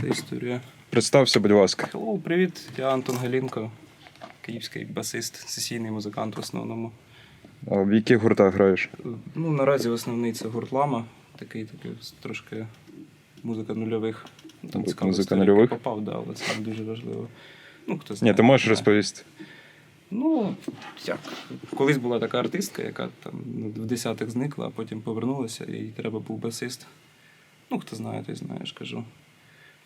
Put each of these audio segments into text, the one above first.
київська історія. Представся, будь ласка. Hello, привіт, я Антон Галінко, київський басист, сесійний музикант в основному. А в яких гуртах граєш? Ну, наразі основний це гурт Лама, такий такий трошки музика нульових. Ну, Там Музика історія, нульових? Попав, да, але це дуже важливо. Ну, хто знає. Ні, ти можеш розповісти. Ну, як? Колись була така артистка, яка там в десятих зникла, а потім повернулася, і треба був басист. Ну, хто знає, той знає, ж кажу.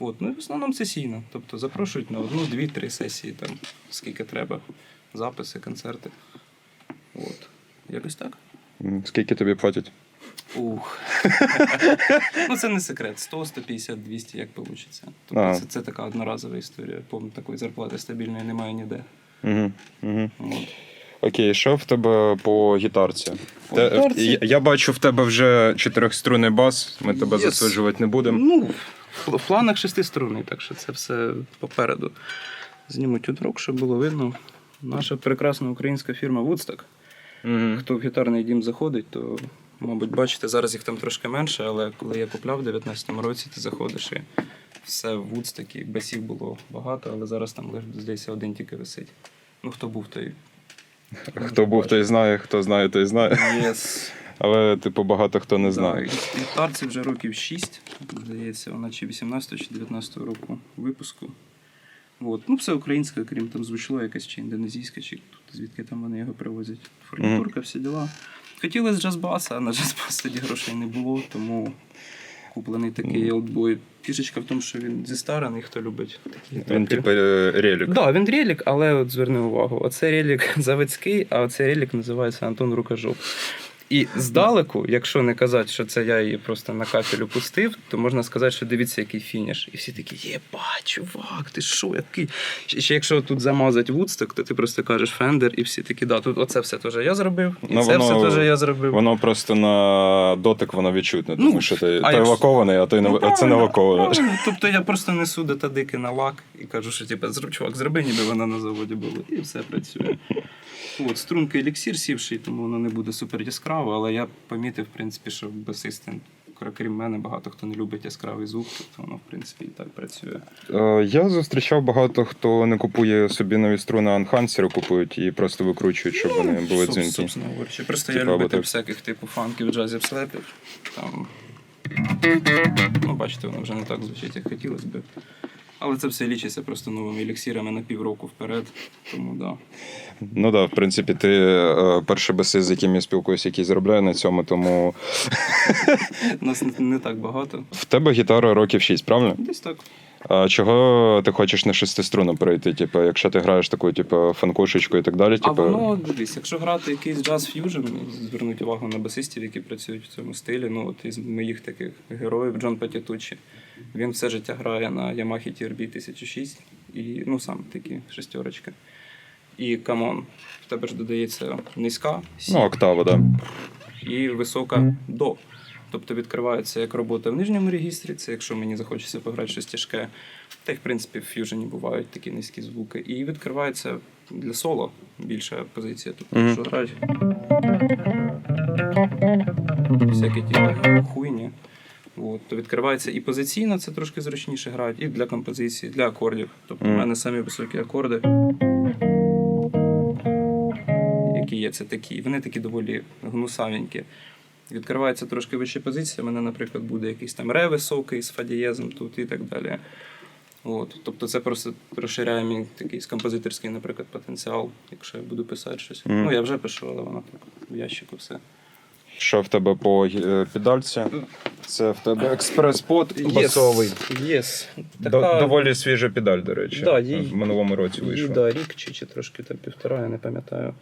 От, ну і в основному сесійно. Тобто запрошують на одну, дві, три сесії, там, скільки треба. Записи, концерти. От. Якось так. Скільки тобі платять? Ух. ну, це не секрет. 100, 150, 200, як вийде. Тобто А. це, це така одноразова історія. Пом- Такої зарплати стабільної немає ніде. Угу, угу. От. Окей, що в тебе по гітарці? По Те- гітарці? Я, я бачу в тебе вже чотирьохструнний бас, ми тебе Yes. засуджувати не будемо. Ну, в планах шестиструнний, так що це все попереду. Знімуть удрок, щоб було видно. Наша прекрасна українська фірма Woodstock. Угу. Хто в гітарний дім заходить, то, мабуть, бачите, зараз їх там трошки менше, але коли я купляв в 19-му році, ти заходиш і все в Woodstock, басів було багато, але зараз там лише, здається, один тільки висить. Ну, хто був, той. Хто був, той знає, хто знає, той знає. Yes. Але, типу, багато хто не знає. Да, і вже років 6, здається, вона чи 18 чи 19 року випуску. От. Ну, все українське, крім там звучло якесь чи індонезійське, чи тут, звідки там вони його привозять. Фурнітурка, всі діла. Хотілося джаз-баса, а на джаз-бас тоді грошей не було, тому куплений такий олдбой. Фішечка в тому, що він зістарений, хто любить такі Він, типу, е, релік. Так, да, він релік, але от зверни увагу, оце релік заводський, а оцей релік називається Антон Рукожоп. І здалеку, якщо не казати, що це я її просто на кафель пустив, то можна сказати, що дивіться, який фініш. І всі такі, єба, чувак, ти що, який? Ще, якщо тут замазать вудсток, то ти просто кажеш фендер, і всі такі, да, тут оце все теж я зробив, і Ну, це воно- все теж я зробив. Воно просто на дотик воно відчутне, тому Ну, що той, а той лакований, а той не Ну, а це не лаковане. Тобто я просто несу детадики на лак і кажу, що типу, чувак, зроби, ніби вона на заводі була, і все працює. От, струнка еліксір сівший, тому воно не буде супер яскраво, але я помітив, в принципі, що басисти, крім мене, багато хто не любить яскравий звук, тобто воно, в принципі, і так працює. Е, Я зустрічав багато хто не купує собі нові струни, а анхансери купують і просто викручують, щоб вони були дзвінки. Собственно говорячи. Просто я або любитель всяких типу фанків, джазів, слепів. Там... Ну, бачите, воно вже не так звучить, як хотілося б. Але це все лічиться просто новими еліксірами на півроку вперед. Тому да. Ну так, да, в принципі, ти е, перший басист, з яким я спілкуюся, який заробляє на цьому, тому Нас не, так багато. в тебе гітара років 6, правильно? Десь так. А чого ти хочеш на шестиструнну перейти? Типу, якщо ти граєш таку, типу, фанкушечку і так далі, А типу. воно, дивись, якщо грати якийсь джаз ф'южн, звернуть увагу на басистів, які працюють в цьому стилі. Ну, от із моїх таких героїв Джон Патітучі. Він все життя грає на Yamaha TRB 1006 і ну сам такі шестерочки. І камон, в тебе ж додається низька сі Ну, октава. Да. і висока до. Тобто відкривається як робота в нижньому регістрі, це якщо мені захочеться пограти щось тяжке. Та й в принципі в ф'южені бувають такі низькі звуки. І відкривається для соло більша позиція. Тобто, Мгм. що грають. Всякі ті хуйні. От, то відкривається і позиційно, це трошки зручніше грати, і для композиції, для акордів. Тобто, Мгм. в мене самі високі акорди. Які є, це такі. Вони такі доволі гнусавенькі. Відкривається трошки вища позиція. У мене, наприклад, буде якийсь там ре високий з фадієзом тут і так далі. От. Тобто це просто розширяє мій такий композиторський, наприклад, потенціал, якщо я буду писати щось. Мгм. Ну, я вже пишу, але воно так в ящику все. Що в тебе по е, педальці? Це в тебе експрес-под басовий. Єс. До- Доволі свіжа педаль, до речі. Да, їй- В минулому році вийшла. да, рік чи, чи трошки там півтора, я не пам'ятаю.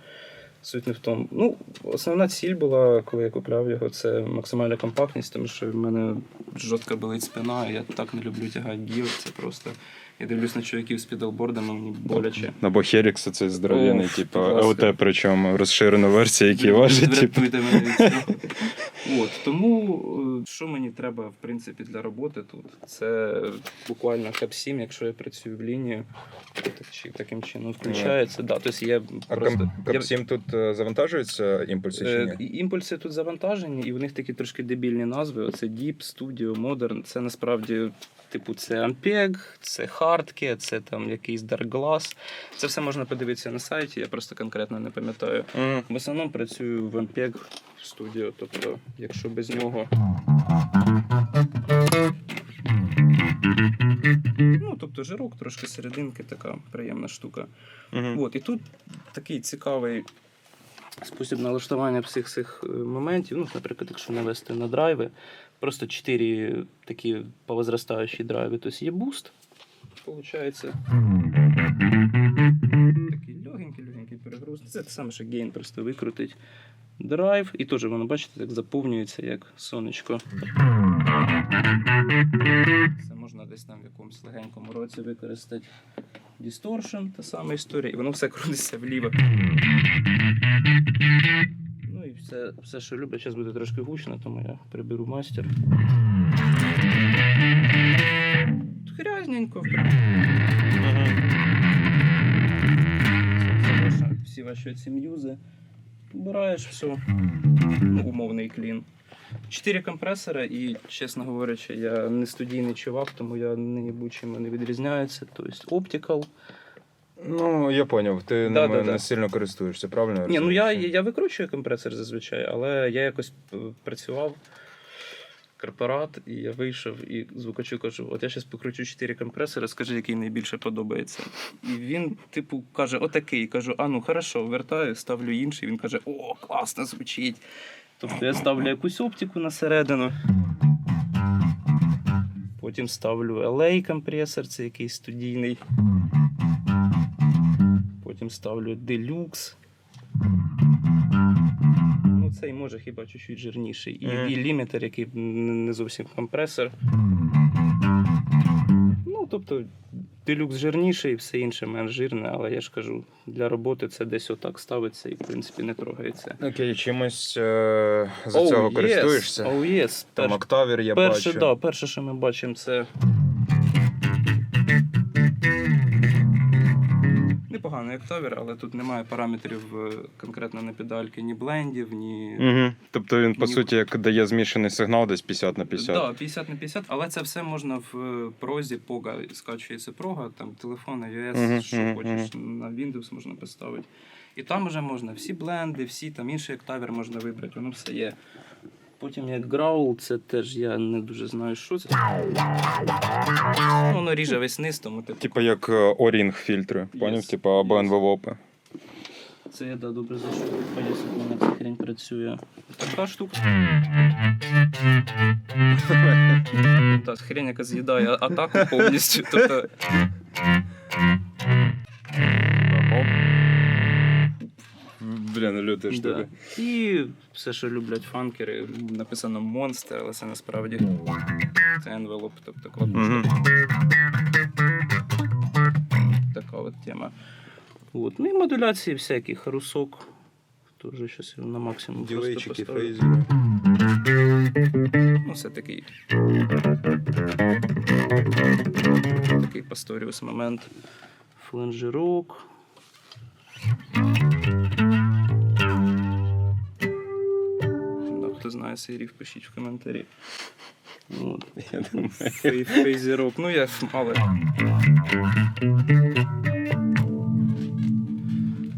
Суть не в тому. Ну, основна ціль була, коли я купляв його, це максимальна компактність, тому що в мене жорстко болить спина, я так не люблю тягати гір. Це просто. Я дивлюсь на чоловіків з підалбордами, мені боляче. Або Херікс цей здоров'яний, типу. LT, причому розширена версія, який важить, типу. От, тому е, що мені треба, в принципі, для роботи тут? Це буквально кап 7, якщо я працюю в лінії, так, чи таким чином включається. Да, тобто є А просто, я- Кап-7 тут е, завантажуються імпульси чи Е, ні? Імпульси тут завантажені, і в них такі трошки дебільні назви. Оце Deep, Studio, Modern. Це насправді, типу, це Ampeg, це Hardke, це там якийсь Dark Glass. Це все можна подивитися на сайті, я просто конкретно не пам'ятаю. Мгм. В основному працюю в Ampeg Studio, тобто, якщо без нього. Ну, тобто жирок, трошки серединки, така приємна штука. Мгм. От, і тут такий цікавий спосіб налаштування всіх цих е, моментів. Ну, наприклад, якщо навести на драйви, просто чотири такі повозростаючі драйви. Тобто є буст, виходить. Такий легенький, легенький перегруз. Це те саме, що гейн просто викрутить. Драйв, і теж воно, бачите, так заповнюється, як сонечко. Це можна десь там в якомусь легенькому році використати. Distortion, та сама історія, і воно все крутиться вліво. Ну і все, все що люблять. Зараз буде трошки гучно, тому я приберу мастер. Грязненько. Це всі ваші ці м'юзи. Убираєш все. Ну, умовний клін. Чотири компресори, і, чесно говорячи, я не студійний чувак, тому я не будь-чим не відрізняється. Тобто Optical. Ну, я поняв, ти Да, да, да. не сильно користуєшся, правильно? Ні, ну я, я викручую компресор зазвичай, але я якось е, працював корпорат, і я вийшов і звукачу кажу: от я зараз покручу 4 компресори, скажи, який найбільше подобається. І він, типу, каже: отакий. Кажу, а ну хорошо, вертаю, ставлю інший. Він каже: О, класно звучить. Тобто я ставлю якусь оптику на середину. Потім ставлю LA компресор, це якийсь студійний. Потім ставлю Deluxe. Цей може хіба чуть-чуть жирніший. І, Мгм. і лімітер, який не зовсім компресор. Ну, тобто, делюкс жирніший, все інше менш жирне, але я ж кажу, для роботи це десь отак ставиться і, в принципі, не трогається. Окей, чимось е, за Oh, цього yes. користуєшся? Oh, yes. Там Перш- октавір я перше, бачу. да, перше, що ми бачимо, це. Непоганий октавір, але тут немає параметрів е, конкретно на педальки, ні блендів, ні. Угу. Тобто він, по Ні. суті, як дає змішаний сигнал десь 50 на 50. Да, 50 на 50, але це все можна в е, прозі, пога скачується прога, там телефон, iOS, Мгм, що мгм, хочеш, на Windows можна поставити. І там вже можна всі бленди, всі там інший октавір можна вибрати, воно все є. Потім як Growl, це теж я не дуже знаю, що це. Воно ріже весь низ, тому типу, Типа як е, Орінг фільтри, поняв? Yes, Типа або yes. це я да, добре зайшов. Поясню, як мене ця хрень працює. Така штука. Та хрень, яка з'їдає атаку повністю. Тобто Блін, люта Да. І все, що люблять фанкери, написано Monster, але це насправді це envelope, тобто кладушка. Така от тема. От. Ну і модуляції всякі, харусок. Теж щось на максимум Ділейчики, фейзери. Ну, це такий. Такий пасторіус момент. Фленжерок. Знає цей ріф, пишіть в коментарі. От. Я. Фей- Фейзерок. Ну, я але.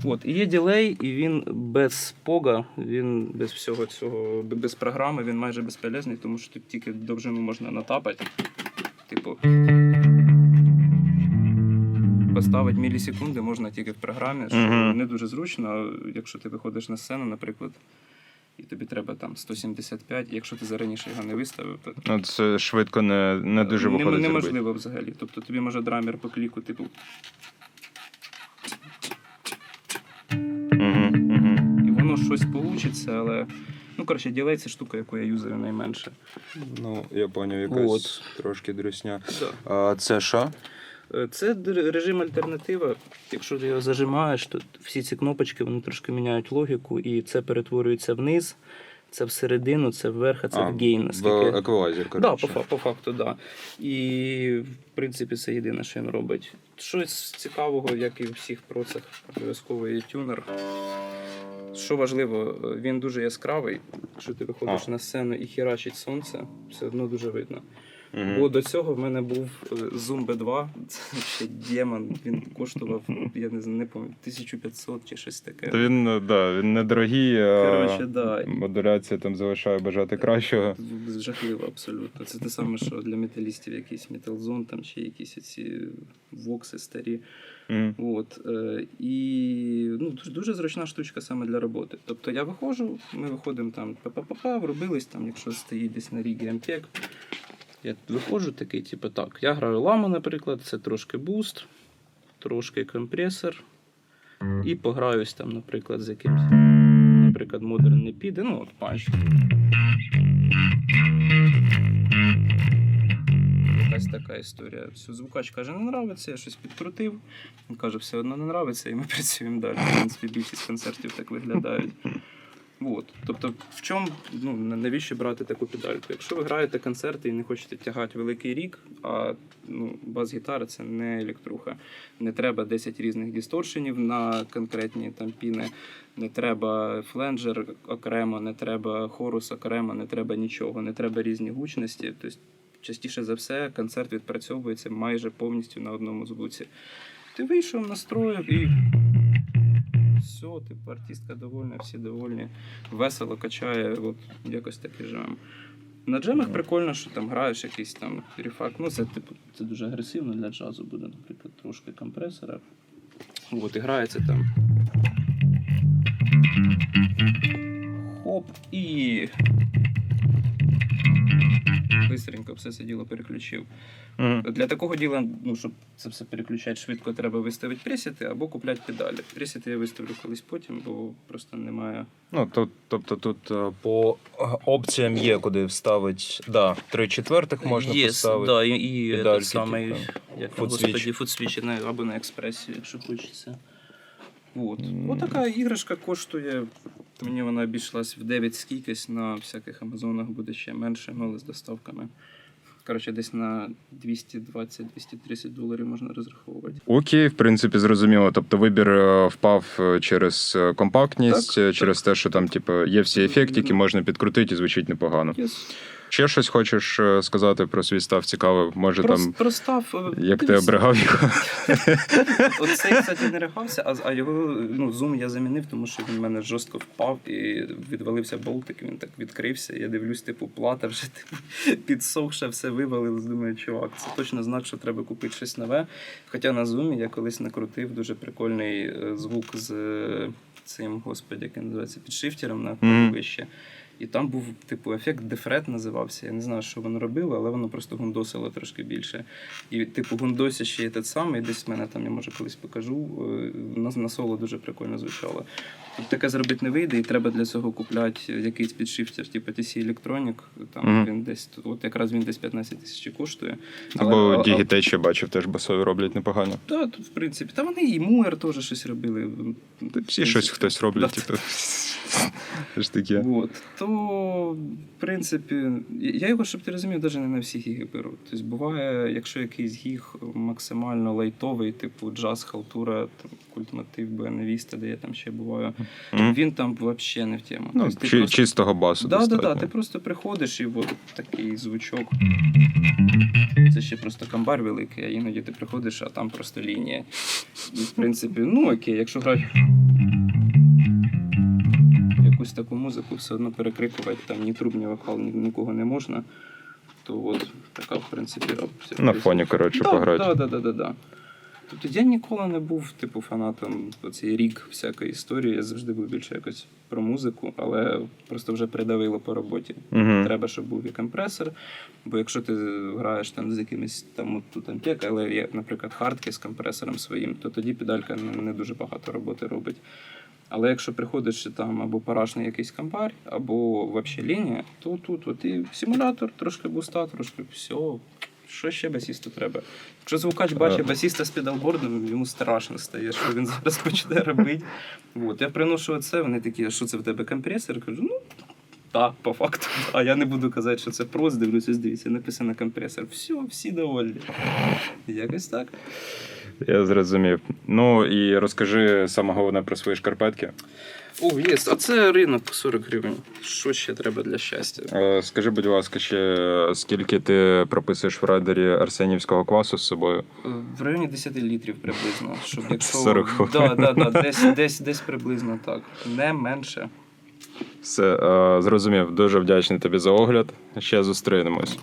От, і є ділей, і він без пога, він без всього цього, без програми, він майже безполезний, тому що тут тільки довжину можна натапати. Типу. Поставити мілісекунди можна тільки в програмі, що Мгм. не дуже зручно, якщо ти виходиш на сцену, наприклад, і тобі треба там 175, і якщо ти зараніше його не виставив, то Ну, це швидко не, не дуже Нем- виходить. зробити. неможливо взагалі. Тобто тобі може драмер по кліку, типу, і воно щось получиться, але. Ну, коротше, ділей це штука, яку я юзаю найменше. Ну, я поняв, якась От. трошки дресня. Да. А це що? Це режим альтернатива. Якщо ти його зажимаєш, то всі ці кнопочки вони трошки міняють логіку, і це перетворюється вниз. це всередину, це вверх, а це А, в гейн. В Наскільки... еквалайзер, Да, коротше. по, фа- по факту, да. І в принципі це єдине, що він робить. Щось цікавого, як і у всіх процах, обов'язково є тюнер. Що важливо, він дуже яскравий. Якщо ти виходиш А. на сцену і хірачить сонце, все одно дуже видно. Мгм. Бо до цього в мене був е, Zoom B2, це ще демон, він коштував, я не знаю, не пам'ятаю, 1500 чи щось таке. Та він, е, да, він недорогий, а Коротше, да. модуляція там залишає бажати кращого. Жахливо абсолютно. Це те саме, що для металістів якийсь металзон, там чи якісь ці вокси старі. Мгм. От, е, і ну, дуже, дуже зручна штучка саме для роботи. Тобто я виходжу, ми виходимо там па-па-па-па, вробились там, якщо стоїть десь на рігі Ампек. Я виходжу такий, типу, так. Я граю ламу, наприклад, це трошки буст, трошки компресор. І пограюсь там, наприклад, з якимсь. Наприклад, модерн не піде, ну от панч. Якась така історія. Все, звукач каже, не нравиться, я щось підкрутив. Він каже, все одно не нравиться, і ми працюємо далі. В принципі, більшість концертів так виглядають. От. Тобто, в чому ну, навіщо брати таку педальку? Якщо ви граєте концерти і не хочете тягати великий рік, а ну, бас-гітара це не електруха. Не треба 10 різних дисторшенів на конкретні там піни, не треба фленджер окремо, не треба хорус окремо, не треба нічого, не треба різні гучності. Тобто, частіше за все, концерт відпрацьовується майже повністю на одному звуці. Ти вийшов, настроїв і. Все, типу, артистка довольна, всі довольні, весело качає, от якось так і живемо. На джемах прикольно, що там граєш якийсь там рефакт. Ну, це типу, це дуже агресивно для джазу буде, наприклад, трошки компресора. От, і грається там. Хоп і. Бистренько все це діло переключив. Мгм. Для такого діла, ну, щоб це все переключати швидко, треба виставити пресети або купляти педалі. Пресети я виставлю колись потім, бо просто немає. Ну, то, тобто тут е, По е, опціям є, куди вставити. Да, три четвертих можна Є, поставити. да, і, і Педальки, этот самий, типу, як господі, футсвіч або на експресі, якщо хочеться. От. М. Отака іграшка коштує. Мені вона обійшлась в 9 скількись на всяких амазонах буде ще менше, ну, але з доставками. Коротше, десь на 220-230 доларів можна розраховувати. Окей, в принципі, зрозуміло. Тобто вибір е, впав е, через е, компактність, Так, через через те, що там, типу, є всі ефекти, які можна підкрутити і звучить непогано. Yes. Ще щось хочеш е, сказати про свій став цікавий? Може Про, там, про став, е, як ти обригав його? Оцей, кстати, не рахався, а, його ну, зум я замінив, тому що він в мене жорстко впав і відвалився болтик, він так відкрився. Я дивлюсь, типу, плата вже типу, підсохша, все вивалилось. Думаю, чувак, це точно знак, що треба купити щось нове. Хоча на зумі я колись накрутив дуже прикольний е, звук з цим, господи, як він називається, підшифтером на Мгм. вище. І там був, типу, ефект дефрет називався. Я не знаю, що воно робило, але воно просто гундосило трошки більше. І, типу, гундосі ще є той самий, десь в мене там, я може колись покажу. е, На, на соло дуже прикольно звучало. Тут таке зробити не вийде, і треба для цього купляти якийсь підшифтер, типу TC Electronic. Там Мгм. він десь, от якраз він десь 15 тисяч коштує. Або Digitech, я бачив, теж басові роблять непогано. Та, тут, в принципі, та вони і Муер теж щось робили. Всі щось хтось роблять, Да. типу. Ж таке. От. То, в принципі, я його, щоб ти розумів, навіть не на всі гіги беру. Тобто буває, якщо якийсь гіг максимально лайтовий, типу джаз, халтура, там, культмотив, Буенавіста, де я там ще буваю, Мгм. він там взагалі не в тему. Ну, Тобто чи- просто- чистого басу Да, да, да, ти просто приходиш і от такий звучок. Це ще просто камбар великий, а іноді ти приходиш, а там просто лінія. І, в принципі, ну окей, якщо грати якусь таку музику, все одно перекрикувати, там ні труб, ні вокал, ні, нікого не можна, то от така, в принципі, опція. На фоні, коротше, пограти. Так, да, да, да, да. Тобто я ніколи не був типу фанатом оцей рік всякої історії. Я завжди був більше якось про музику, але просто вже придавило по роботі. Мгм. Треба, щоб був і компресор. Бо якщо ти граєш там з якимись там от тут ампек, але є, наприклад, хардки з компресором своїм, то тоді педалька не дуже багато роботи робить. Але якщо приходиш там або парашний якийсь кампар, або взагалі лінія, то тут от і симулятор, трошки буста, трошки все. Що ще басісту треба? Якщо звукач бачить басіста з педалбордом, йому страшно стає, що він зараз почне робити. От, я приношу це, вони такі, що це в тебе компресор? Кажу, ну Так, по факту. А я не буду казати, що це прос, дивлюся, дивіться, написано компресор. Все, всі довольні. Якось так. Я зрозумів. Ну і розкажи саме головне про свої шкарпетки. О, є. А це ринок 40 гривень. Що ще треба для щастя? Е, Скажи, будь ласка, ще скільки ти прописуєш в райдері арсенівського квасу з собою? В районі 10 літрів приблизно. Щоб якщо... 40 да, да, да, десь, десь, десь приблизно так. Не менше. Все, е, зрозумів. Дуже вдячний тобі за огляд. Ще зустрінемось.